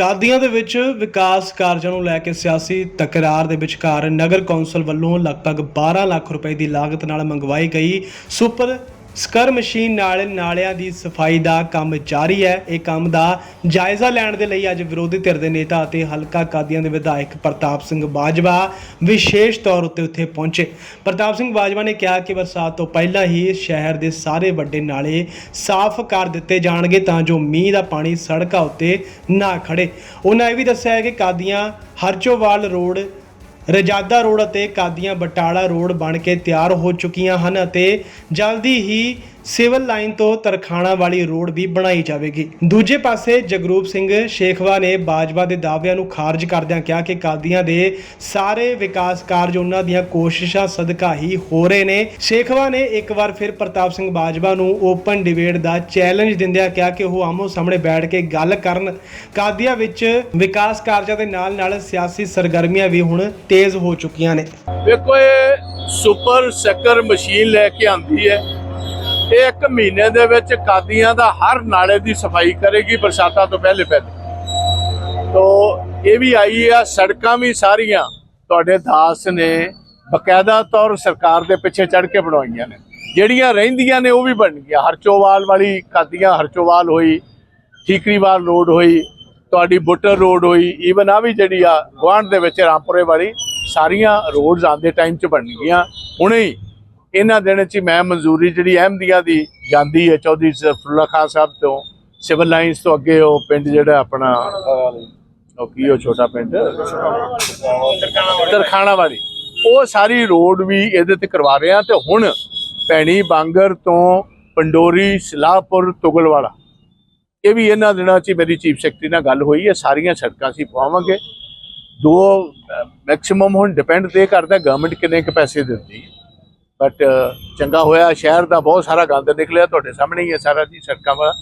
ਕਾਦੀਆਂ ਦੇ ਵਿੱਚ ਵਿਕਾਸ ਕਾਰਜਾਂ ਨੂੰ ਲੈ ਕੇ ਸਿਆਸੀ ਤਕਰਾਰ ਦੇ ਵਿਚਕਾਰ ਨਗਰ ਕੌਂਸਲ ਵੱਲੋਂ ਲਗਭਗ 12 ਲੱਖ ਰੁਪਏ ਦੀ ਲਾਗਤ ਨਾਲ ਮੰਗਵਾਈ ਗਈ ਸੁਪਰ ਸਕਰ ਮਸ਼ੀਨ ਨਾਲ ਨਾਲਿਆਂ ਦੀ ਸਫ਼ਾਈ ਦਾ ਕੰਮ ਜਾਰੀ ਹੈ। ਇਹ ਕੰਮ ਦਾ ਜਾਇਜ਼ਾ ਲੈਣ ਦੇ ਲਈ ਅੱਜ ਵਿਰੋਧੀ ਧਿਰ ਦੇ ਨੇਤਾ ਅਤੇ ਹਲਕਾ ਕਾਦੀਆਂ ਦੇ ਵਿਧਾਇਕ ਪ੍ਰਤਾਪ ਸਿੰਘ ਬਾਜਵਾ ਵਿਸ਼ੇਸ਼ ਤੌਰ ਉੱਤੇ ਉੱਥੇ ਪਹੁੰਚੇ। ਪ੍ਰਤਾਪ ਸਿੰਘ ਬਾਜਵਾ ਨੇ ਕਿਹਾ ਕਿ ਬਰਸਾਤ ਤੋਂ ਪਹਿਲਾਂ ਹੀ ਸ਼ਹਿਰ ਦੇ ਸਾਰੇ ਵੱਡੇ ਨਾਲੇ ਸਾਫ਼ ਕਰ ਦਿੱਤੇ ਜਾਣਗੇ ਤਾਂ ਜੋ ਮੀਂਹ ਦਾ ਪਾਣੀ ਸੜਕਾਂ ਉੱਤੇ ਨਾ ਖੜੇ ਉਹਨਾਂ ਇਹ ਵੀ ਦੱਸਿਆ ਹੈ ਕਿ ਕਾਦੀਆਂ ਹਰਚੋਵਾਲ ਰੋਡ ਰਜਾਦਾ ਰੋਡ ਅਤੇ ਕਾਦੀਆਂ ਬਟਾਲਾ ਰੋਡ ਬਣ ਕੇ ਤਿਆਰ ਹੋ ਚੁੱਕੀਆਂ ਹਨ ਅਤੇ ਜਲਦੀ ਹੀ ਸਿਵਲ ਲਾਈਨ ਤੋਂ ਤਰਖਾਣਾ ਵਾਲੀ ਰੋਡ ਵੀ ਬਣਾਈ ਜਾਵੇਗੀ। ਦੂਜੇ ਪਾਸੇ ਜਗਰੂਪ ਸਿੰਘ ਸ਼ੇਖਵਾ ਨੇ ਬਾਜਵਾ ਦੇ ਦਾਅਵਿਆਂ ਨੂੰ ਖਾਰਜ ਕਰਦਿਆਂ ਕਿਹਾ ਕਿ ਕਾਦੀਆਂ ਦੇ ਸਾਰੇ ਵਿਕਾਸ ਕਾਰਜ ਉਹਨਾਂ ਦੀਆਂ ਕੋਸ਼ਿਸ਼ਾਂ ਸਦਕਾ ਹੀ ਹੋ ਰਹੇ ਨੇ। ਸ਼ੇਖਵਾ ਨੇ ਇੱਕ ਵਾਰ ਫਿਰ ਪ੍ਰਤਾਪ ਸਿੰਘ ਬਾਜਵਾ ਨੂੰ ਓਪਨ ਡਿਬੇਟ ਦਾ ਚੈਲੰਜ ਦਿੰਦਿਆਂ ਕਿਹਾ ਕਿ ਉਹ ਆਮੋ ਸਾਹਮਣੇ ਬੈਠ ਕੇ ਗੱਲ ਕਰਨ। ਕਾਦੀਆਂ ਵਿੱਚ ਵਿਕਾਸ ਕਾਰਜਾਂ ਦੇ ਨਾਲ ਨਾਲ ਸਿਆਸੀ ਸਰਗਰਮੀਆਂ ਵੀ ਹੁਣ ਤੇਜ਼ ਹੋ ਚੁੱਕੀਆਂ ਨੇ। ਵੇਖੋ, ਇਹ ਸੁਪਰ ਸ਼ੱਕਰ ਮਸ਼ੀਨ ਲੈ ਕੇ ਆਂਦੀ ਹੈ। ਇਹ ਇੱਕ ਮਹੀਨੇ ਦੇ ਵਿੱਚ ਕਾਦੀਆਂ ਦਾ ਹਰ ਨਾਲੇ ਦੀ ਸਫ਼ਾਈ ਕਰੇਗੀ ਬਰਸਾਤਾਂ ਤੋਂ ਪਹਿਲੇ ਪਹਿਲੇ। ਤੋ ਇਹ ਵੀ ਆਈ ਆ, ਸੜਕਾਂ ਵੀ ਸਾਰੀਆਂ ਤੁਹਾਡੇ ਦਾਸ ਨੇ ਬਕਾਇਦਾ ਤੌਰ ਸਰਕਾਰ ਦੇ ਪਿੱਛੇ ਚੜ ਕੇ ਬਣਵਾਈਆਂ ਨੇ। ਜਿਹੜੀਆਂ ਰਹਿੰਦੀਆਂ ਨੇ ਉਹ ਵੀ ਬਣ ਗਈਆਂ। ਹਰਚੋਵਾਲ ਵਾਲੀ ਕਾਦੀਆਂ ਹਰਚੋਵਾਲ ਹੋਈ, ਠੀਕਰੀਵਾਲ ਰੋਡ ਹੋਈ, ਤੁਹਾਡੀ ਬੁੱਟਰ ਰੋਡ ਹੋਈ ਈਵਨ ਆ ਵੀ ਜਿਹੜੀ ਆ ਗੁਆਂਢ ਦੇ ਵਿੱਚ ਰਾਮਪੁਰੇ ਵਾਲੀ, ਸਾਰੀਆਂ ਰੋਡਸ ਆਉਂਦੇ ਟਾਈਮ 'ਚ ਬਣ ਗਈਆਂ। ਹੁਣੇ ਹੀ ਇਹਨਾਂ ਦਿਨਾਂ 'ਚ ਮੈਂ ਮਨਜ਼ੂਰੀ ਜਿਹੜੀ ਅਹਿਮਦੀਆਂ ਦੀ ਜਾਂਦੀ ਹੈ, ਚੌਧਰੀ ਸਰਫੁੱਲਾ ਖਾਨ ਸਾਹਿਬ ਤੋਂ, ਸਿਵਲ ਲਾਈਨਸ ਤੋਂ ਅੱਗੇ ਉਹ ਪਿੰਡ ਜਿਹੜਾ ਆਪਣਾ ਉਹ ਕੀ ਉਹ ਛੋਟਾ ਪਿੰਡ? ਤਰਖਾਣਾ ਵਾਲੀ ਉਹ ਸਾਰੀ ਰੋਡ ਵੀ ਇਹਦੇ ਤੇ ਕਰਵਾ ਰਹੇ ਆ ਤੇ ਹੁਣ ਭੈਣੀ ਬਾਂਗਰ ਤੋਂ ਪੰਡੋਰੀ, ਸਲਾਹਪੁਰ, ਤੁਗਲਵਾੜਾ। ਇਹ ਵੀ ਇਹਨਾਂ ਦਿਨਾਂ 'ਚ ਮੇਰੀ ਚੀਫ ਸੈਕਟਰੀ ਨਾਲ ਗੱਲ ਹੋਈ ਹੈ, ਸਾਰੀਆਂ ਸੜਕਾਂ ਅਸੀਂ ਪਵਾਵਾਂਗੇ। ਦੋ ਮੈਕਸਿਮਮ ਹੁਣ ਡਿਪੈਂਡ ਤੇ ਕਰਦਾ ਗਵਰਨਮੈਂਟ ਕਿੰਨੇ ਕੁ ਪੈਸੇ ਦਿੰਦੀ ਹੈ। ਬਟ ਚੰਗਾ ਹੋਇਆ ਸ਼ਹਿਰ ਦਾ ਬਹੁਤ ਸਾਰਾ ਗੰਦ ਨਿਕਲਿਆ ਤੁਹਾਡੇ ਸਾਹਮਣੇ ਹੀ ਹੈ ਸਾਰਾ ਜੀ ਸੜਕਾਂ ਦਾ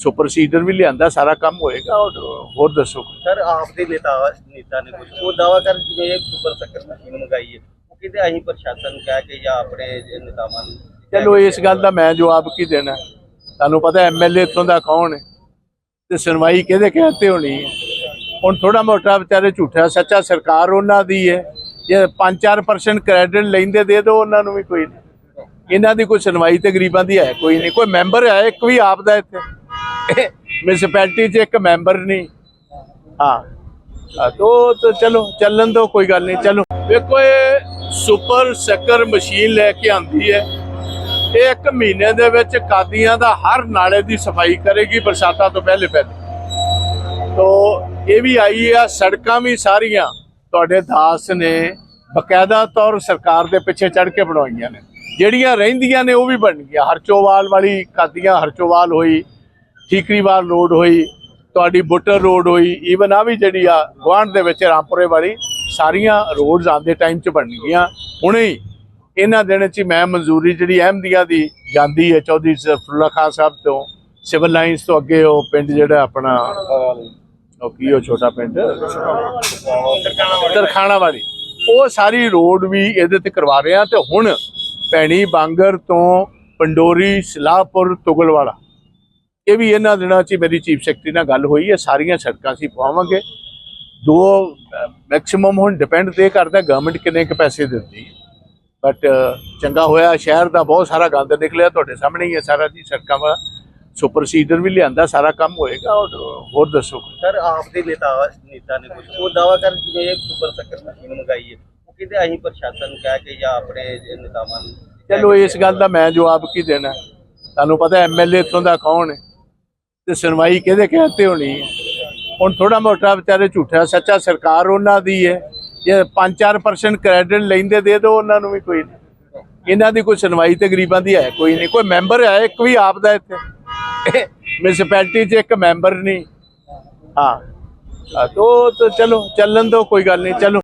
ਸੁਪਰ ਸੀਡਰ ਵੀ ਲਿਆਂਦਾ ਸਾਰਾ ਕੰਮ ਹੋਏਗਾ ਔਰ ਹੋਰ ਦੱਸੋ ਸਰ ਆਪ ਦੇ ਨੇਤਾ ਨੇਤਾ ਨੇ ਕੁਝ ਉਹ ਦਾਵਾ ਕਰ ਜਿਵੇਂ ਸੁਪਰ ਸੱਕਰ ਮਸ਼ੀਨ ਮੰਗਾਈ ਹੈ। ਉਹ ਕਹਿੰਦੇ ਅਸੀਂ ਪ੍ਰਸ਼ਾਸਨ ਨੂੰ ਕਹਿ ਕੇ ਜਾਂ ਆਪਣੇ ਨੇਤਾਵਾਂ ਨੂੰ ਚਲੋ ਇਸ ਗੱਲ ਦਾ ਮੈਂ ਜਵਾਬ ਕੀ ਦੇਣਾ? ਤੁਹਾਨੂੰ ਪਤਾ ਐਮਐਲਏ ਇੱਥੋਂ ਦਾ ਕੌਣ ਹੈ? ਤੇ ਸੁਣਵਾਈ ਕਿਹਦੇ ਕਹਤੇ ਹੋਣੀ ਹੈ? ਹੁਣ ਥੋੜਾ ਮੋਟਾ ਵਿਚਾਰੇ ਝੂਠਾ ਸੱਚਾ ਸਰਕਾਰ ਉਹਨਾਂ ਦੀ ਹੈ। ਜੇ 5-4% ਕ੍ਰੈਡਿਟ ਲੈਂਦੇ ਦੇ ਦਿਓ, ਉਹਨਾਂ ਨੂੰ ਵੀ ਕੋਈ ਨਹੀਂ। ਇਹਨਾਂ ਦੀ ਕੋਈ ਸੁਣਵਾਈ ਤੇ ਗਰੀਬਾਂ ਦੀ ਹੈ ਕੋਈ ਨਹੀਂ। ਕੋਈ ਮੈਂਬਰ ਹੈ, ਇੱਕ ਵੀ ਆਪ ਦਾ ਇੱਥੇ। ਮਿਊਨਿਸਪੈਲਿਟੀ 'ਚ ਇੱਕ ਮੈਂਬਰ ਨਹੀਂ। ਹਾਂ। ਤੋ ਚਲੋ, ਚੱਲਣ ਦੋ, ਕੋਈ ਗੱਲ ਨਹੀਂ, ਚਲੋ। ਵੇਖੋ, ਇਹ ਸੁਪਰ ਸ਼ੱਕਰ ਮਸ਼ੀਨ ਲੈ ਕੇ ਆਂਦੀ ਹੈ। ਇਹ ਇੱਕ ਮਹੀਨੇ ਦੇ ਵਿੱਚ ਕਾਦੀਆਂ ਦਾ ਹਰ ਨਾਲੇ ਦੀ ਸਫ਼ਾਈ ਕਰੇਗੀ ਬਰਸਾਤਾਂ ਤੋਂ ਪਹਿਲੇ ਪਹਿਲੇ ਤੋ ਇਹ ਵੀ ਆਈ ਆ, ਸੜਕਾਂ ਵੀ ਸਾਰੀਆਂ। ਤੁਹਾਡੇ ਦਾਸ ਨੇ ਬਕਾਇਦਾ ਤੌਰ ਸਰਕਾਰ ਦੇ ਪਿੱਛੇ ਚੜ ਕੇ ਬਣਵਾਈਆਂ ਨੇ। ਜਿਹੜੀਆਂ ਰਹਿੰਦੀਆਂ ਨੇ ਉਹ ਵੀ ਬਣ ਗਈਆਂ। ਹਰਚੋਵਾਲ ਵਾਲੀ ਕਾਦੀਆਂ ਹਰਚੋਵਾਲ ਹੋਈ, ਠੀਕਰੀਵਾਲ ਰੋਡ ਹੋਈ, ਤੁਹਾਡੀ ਬੁੱਟਰ ਰੋਡ ਹੋਈ ਈਵਨ ਆ ਵੀ ਜਿਹੜੀ ਆ ਗੁਆਂਢ ਦੇ ਵਿੱਚ ਰਾਮਪੁਰੇ ਵਾਲੀ, ਸਾਰੀਆਂ ਰੋਡਸ ਆਉਂਦੇ ਟਾਈਮ 'ਚ ਬਣ ਗਈਆਂ। ਹੁਣੇ ਹੀ ਇਹਨਾਂ ਦਿਨਾਂ 'ਚ ਮੈਂ ਮਨਜ਼ੂਰੀ ਜਿਹੜੀ ਅਹਿਮਦੀਆ ਦੀ ਜਾਂਦੀ ਹੈ, ਚੌਧਰੀ ਸਰਫੁੱਲਾ ਖਾਨ ਸਾਹਿਬ ਤੋਂ ਸਿਵਲ ਲਾਈਨਸ ਤੋਂ ਅੱਗੇ ਉਹ ਪਿੰਡ ਜਿਹੜਾ ਆਪਣਾ ਉਹ ਕੀ ਉਹ ਛੋਟਾ ਪਿੰਡ? ਤਰਖਾਣਾ ਵਾਲੀ ਉਹ ਸਾਰੀ ਰੋਡ ਵੀ ਇਹਦੇ ਤੇ ਕਰਵਾ ਰਹੇ ਆ ਤੇ ਹੁਣ ਭੈਣੀ ਬਾਂਗਰ ਤੋਂ ਪੰਡੋਰੀ, ਸਲਾਹਪੁਰ ਤੁਗਲਵਾਲਾ ਇਹ ਵੀ ਇਹਨਾਂ ਦਿਨਾਂ 'ਚ ਮੇਰੀ ਚੀਫ ਸੈਕਟਰੀ ਨਾਲ ਗੱਲ ਹੋਈ ਹੈ, ਸਾਰੀਆਂ ਸੜਕਾਂ ਅਸੀਂ ਪਵਾਵਾਂਗੇ। ਦੋ, ਮੈਕਸਿਮਮ ਹੁਣ ਡਿਪੈਂਡ ਤੇ ਕਰਦਾ ਗਵਰਨਮੈਂਟ ਕਿੰਨੇ ਕੁ ਪੈਸੇ ਦਿੰਦੀ ਹੈ। ਬਟ ਚੰਗਾ ਹੋਇਆ, ਸ਼ਹਿਰ ਦਾ ਬਹੁਤ ਸਾਰਾ ਗੰਦ ਨਿਕਲਿਆ, ਤੁਹਾਡੇ ਸਾਹਮਣੇ ਹੀ ਹੈ ਸਾਰਾ ਜੀ, ਸੜਕਾਂ ਦਾ ਸੁਪਰ ਸੀਡਰ ਵੀ ਲਿਆਂਦਾ ਸਾਰਾ ਕੰਮ ਹੋਏਗਾ ਔਰ ਹੋਰ ਦੱਸੋ ਸਰ ਆਪ ਦੇ ਨੇਤਾ ਨੇਤਾ ਨੇ ਕੁਝ ਉਹ ਦਾਵਾ ਕਰ ਜਿਵੇਂ ਇਹ ਸੁਪਰ ਸੱਕਰ ਮਸ਼ੀਨ ਮੰਗਾਈ ਹੈ। ਉਹ ਕਹਿੰਦੇ ਅਸੀਂ ਪ੍ਰਸ਼ਾਸਨ ਨੂੰ ਕਹਿ ਕੇ ਜਾਂ ਆਪਣੇ ਨੇਤਾਵਾਂ ਨੂੰ ਚਲੋ ਇਸ ਗੱਲ ਦਾ ਮੈਂ ਜਵਾਬ ਕੀ ਦੇਣਾ? ਤੁਹਾਨੂੰ ਪਤਾ ਐਮਐਲਏ ਇੱਥੋਂ ਦਾ ਕੌਣ ਹੈ? ਤੇ ਸੁਣਵਾਈ ਕਿਹਦੇ ਕਹਤੇ ਹੋਣੀ ਹੈ? ਹੁਣ ਥੋੜਾ ਮੋਟਾ ਵਿਚਾਰੇ ਝੂਠਾ ਸੱਚਾ ਸਰਕਾਰ ਉਹਨਾਂ ਦੀ ਹੈ। ਜੇ 5-4% ਕ੍ਰੈਡਿਟ ਲੈਂਦੇ ਦੇ ਦਿਓ ਉਹਨਾਂ ਨੂੰ ਵੀ ਕੋਈ। ਇਹਨਾਂ ਦੀ ਕੋਈ ਸੁਣਵਾਈ ਤੇ ਗਰੀਬਾਂ ਦੀ ਹੈ ਕੋਈ ਨਹੀਂ। ਕੋਈ ਮੈਂਬਰ ਹੈ ਇੱਕ ਵੀ ਆਪ ਦਾ ਇੱਥੇ। ਮਿਊਨਿਸਪੈਲਿਟੀ 'ਚ ਇੱਕ ਮੈਂਬਰ ਨਹੀਂ। ਹਾਂ। ਹਾਂ, ਤੋ ਤੋ ਚਲੋ ਚੱਲਣ ਦੋ ਕੋਈ ਗੱਲ ਨਹੀਂ ਚਲੋ।